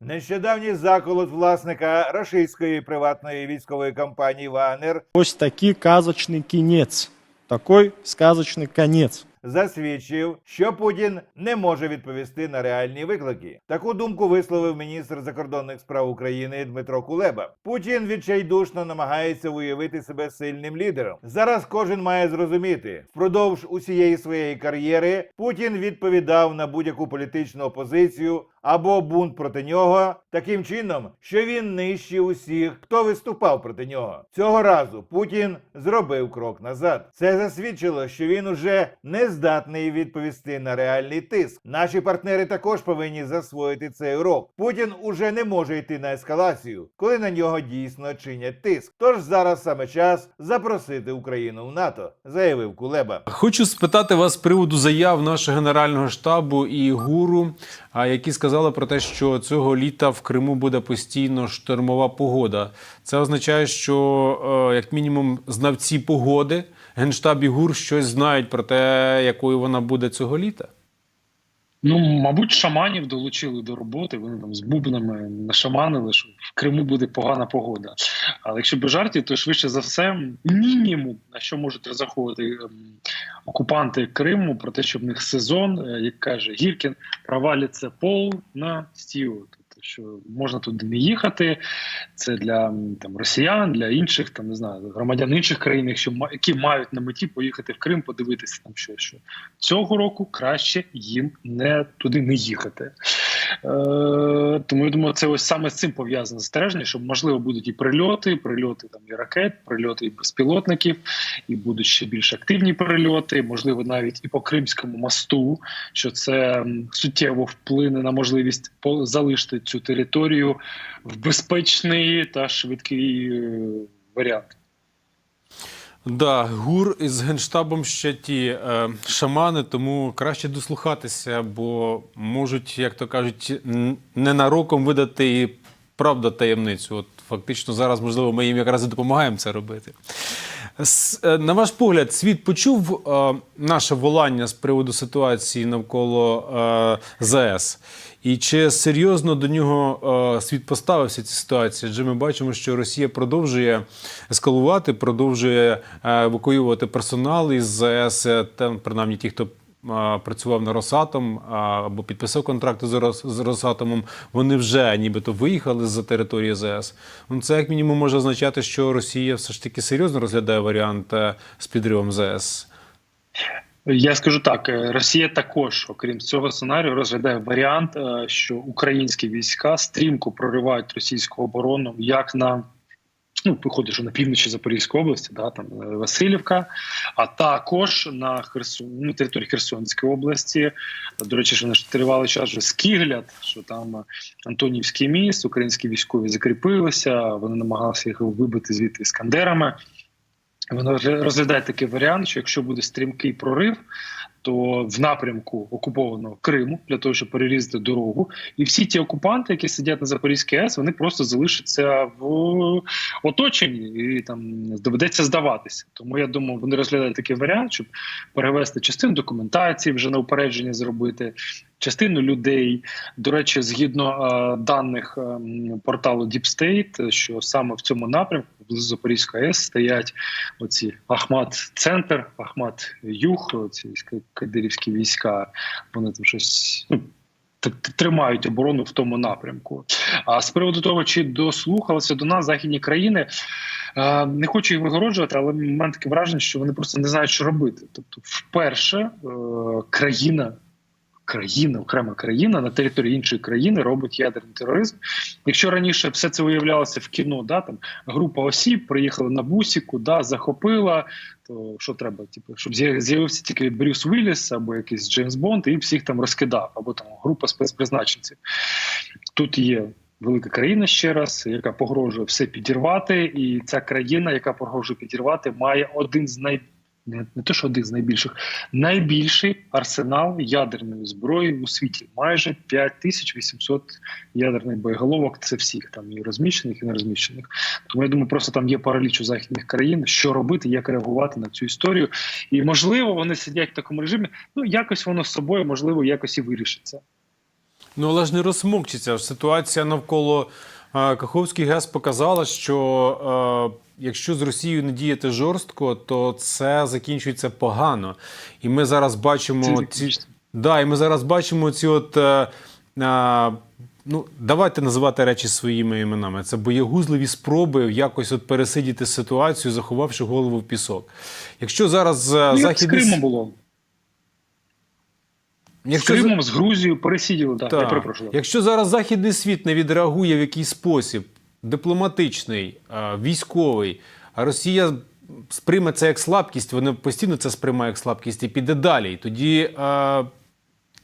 Нещодавній заколот власника рашистської приватної військової компанії Вагнер Ось такий казочний кінець. Такой сказочний конець. засвідчив, що Путін не може відповісти на реальні виклики. Таку думку висловив міністр закордонних справ України Дмитро Кулеба. Путін відчайдушно намагається уявити себе сильним лідером. Зараз кожен має зрозуміти, впродовж усієї своєї кар'єри Путін відповідав на будь-яку політичну опозицію або бунт проти нього таким чином, що він нищив усіх, хто виступав проти нього. Цього разу Путін зробив крок назад. Це засвідчило, що він уже не здатний відповісти на реальний тиск. Наші партнери також повинні засвоїти цей урок. Путін уже не може йти на ескалацію, коли на нього дійсно чинять тиск. Тож зараз саме час запросити Україну в НАТО, заявив Кулеба. Хочу спитати вас з приводу заяв нашого генерального штабу і гуру, які сказали про те, що цього літа в Криму буде постійно штормова погода. Це означає, що е, як мінімум знавці погоди, генштаб і гур щось знають про те, якою вона буде цього літа. Ну, мабуть, шаманів долучили до роботи. Вони там з бубнами нашаманили, що в Криму буде погана погода. Але якщо без жартів, то швидше за все, мінімум на що можуть розраховувати ем, окупанти Криму, про те, що в них сезон, е, як каже Гіркін, провалиться на Тобто, що можна туди не їхати. Це для там росіян, для інших там не знаю громадян інших країн, якщо які мають на меті поїхати в Крим, подивитися там що, що цього року краще їм не туди не їхати. Е, тому я думаю, це ось саме з цим пов'язане застереження, що можливо будуть і прильоти, прильоти там і ракет, прильоти і безпілотників, і будуть ще більш активні перельоти, можливо, навіть і по Кримському мосту, що це суттєво вплине на можливість залишити цю територію в безпечний та швидкий е, варіант. Да, гур із генштабом ще ті е, шамани, тому краще дослухатися, бо можуть, як то кажуть, ненароком видати і правда таємницю. От фактично зараз, можливо, ми їм якраз і допомагаємо це робити. Е, На ваш погляд, світ почув е, наше волання з приводу ситуації навколо е, ЗАЕС? І чи серйозно до нього е, світ поставився ці ситуації? Адже ми бачимо, що Росія продовжує ескалувати, продовжує е, евакуювати персонал із ЗАЕС, там, принаймні ті, хто працював на Росатом або підписав контракти з, Рос, з Росатомом, вони вже нібито виїхали з території ЗАЕС. Ну, це як мінімум може означати, що Росія все ж таки серйозно розглядає варіант е, з підривом ЗАЕС. Я скажу так: е, Росія також, окрім цього сценарію, розглядає варіант, е, що українські війська стрімко проривають російську оборону як на ну, виходить, на півночі Запорізької області, да, там е, Васильівка, а також на Херсон, ну, території Херсонської області. До речі, що наш тривалий час вже Скігляд, що там е, Антонівський міст, українські військові закріпилися, вони намагалися їх вибити звідти іскандерами. Вони розгля- розглядають такий варіант, що якщо буде стрімкий прорив, то в напрямку окупованого Криму для того, щоб перерізати дорогу, і всі ті окупанти, які сидять на Запорізькій АЕС, вони просто залишаться в оточенні і там доведеться здаватися. Тому я думаю, вони розглядають такий варіант, щоб перевести частину документації, вже на упередження зробити. Частину людей, до речі, згідно е, даних е, порталу Deep State, що саме в цьому напрямку поблизу Запорізької АЕС стоять оці Ахмат Центр, Ахмат Юг, ці кадирівські війська. Вони там щось ну, тримають оборону в тому напрямку. А з приводу того, чи дослухалися до нас західні країни. е, Не хочу їх вигороджувати, але в мене таке враження, що вони просто не знають, що робити. Тобто, вперше е, країна країна, окрема країна на території іншої країни робить ядерний тероризм. Якщо раніше все це уявлялося в кіно, да там група осіб приїхала на бусіку, да захопила. То що треба, типу, щоб з'явився тільки Брюс Вілліс або якийсь Джеймс Бонд, і всіх там розкидав, або там група спецпризначенців. Тут є. Велика країна ще раз, яка погрожує все підірвати, і ця країна, яка погрожує підірвати, має один з най не, не те, що один з найбільших, найбільший арсенал ядерної зброї у світі. Майже 5800 ядерних боєголовок. Це всіх там і розміщених, і не розміщених. Тому я думаю, просто там є параліч у західних країн, що робити, як реагувати на цю історію. І можливо, вони сидять в такому режимі. Ну якось воно з собою, можливо, якось і вирішиться. Ну, але ж не розсмокчиться. Ситуація навколо Каховський ГЕС показала, що е, якщо з Росією не діяти жорстко, то це закінчується погано. І ми зараз бачимо ці. Да, і ми зараз бачимо ці от. Е, е, ну, давайте називати речі своїми іменами. Це боєгузливі спроби якось от пересидіти ситуацію, заховавши голову в пісок. Якщо зараз Ну, як західний Кримом було. З якщо за- Кримом, з Грузією пересиділи. Так, я так. перепрошую. Якщо зараз західний світ не відреагує в якийсь спосіб дипломатичний, е, військовий, а Росія сприйме це як слабкість, вони постійно це сприймає як слабкість і піде далі. І тоді е,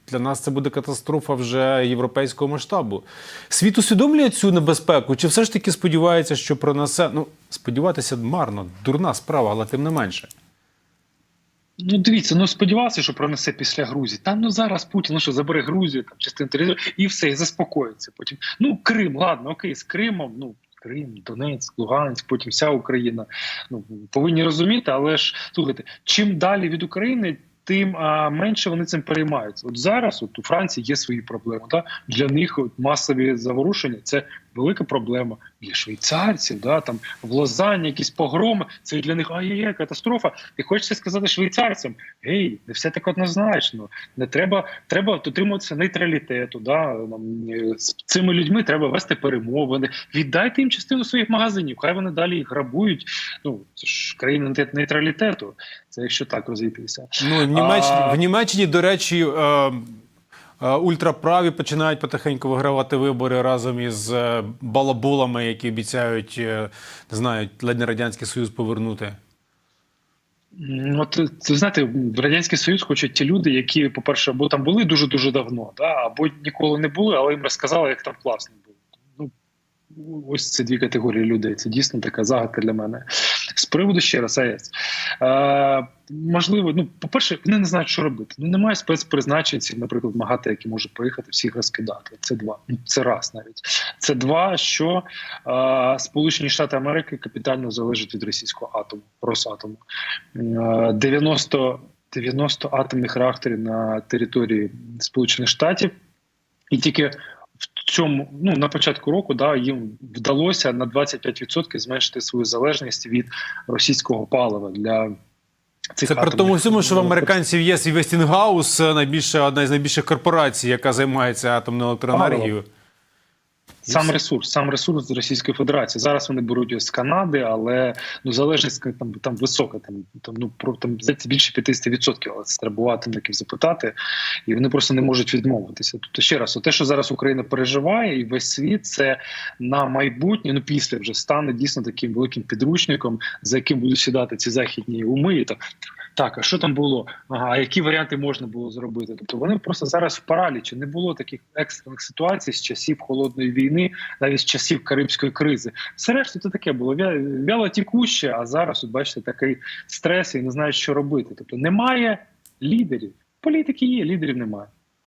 для нас це буде катастрофа вже європейського масштабу. Світ усвідомлює цю небезпеку, чи все ж таки сподівається, що пронесе? Ну, сподіватися марно, дурна справа, але тим не менше. Ну, дивіться, ну сподівався, що пронесе після Грузії. Та ну зараз Путін ну, що забере Грузію, там частину території, і все, і заспокоїться. Потім ну Крим, ладно, окей, з Кримом, ну Крим, Донецьк, Луганськ, потім вся Україна. Ну повинні розуміти, але ж слухайте, чим далі від України. Тим а, менше вони цим переймаються. От зараз, от у Франції є свої проблеми. Да? Для них от, масові заворушення це велика проблема. Для швейцарців, да, там в Лозанні якісь погроми, це для них ай-яй-яй, катастрофа. І хочеться сказати швейцарцям: гей, не все так однозначно. Не треба, треба дотримуватися нейтралітету. Да, нам, е, з цими людьми треба вести перемовини. Віддайте їм частину своїх магазинів. Хай вони далі їх грабують. Ну це ж країна нейтралітету. Це якщо так розійтися. Ну, в Німеччині, А- в Німеччині, до речі, е, ультраправі починають потихеньку вигравати вибори разом із балабулами, балаболами, які обіцяють, е, не знаю, ледь не Радянський Союз повернути. М, От це знаєте, в радянський союз хочуть ті люди, які, по-перше, або там були дуже дуже давно, да, або ніколи не були, але їм розказали, як там класно було. Ось це дві категорії людей. Це дійсно така загадка для мене. З приводу ще раз АЕС. Е, можливо, ну по-перше, вони не знають, що робити. Ну немає спецпризначенців, наприклад, МАГАТЕ, які можуть поїхати всіх розкидати. Це два. Ну, Це раз навіть. Це два, що е, Сполучені Штати Америки капітально залежать від російського атому, Росатому. Е, 90, 90 атомних реакторів на території Сполучених Штатів, і тільки в цьому, ну на початку року, да, їм вдалося на 25% зменшити свою залежність від російського палива для цих Це при тому всьому, що в американців є свій Вестінгаус, найбільша одна з найбільших корпорацій, яка займається атомною електроенергією. Сам все. ресурс, сам ресурс з Російської Федерації. Зараз вони беруть з Канади, але ну залежність там там висока. Там там ну про там здається більше 50%, але це треба атомників запитати, і вони просто не можуть відмовитися. Тобто ще раз, те, що зараз Україна переживає, і весь світ це на майбутнє, ну після вже стане дійсно таким великим підручником, за яким будуть сідати ці західні уми. І так так, а що там було? Ага, а які варіанти можна було зробити? Тобто вони просто зараз в паралічі. Не було таких екстрених ситуацій з часів холодної війни, навіть з часів Карибської кризи. Все решта це таке було вя- вяло тікуще, а зараз, от бачите, такий стрес і не знають, що робити. Тобто немає лідерів. Політики є, лідерів немає.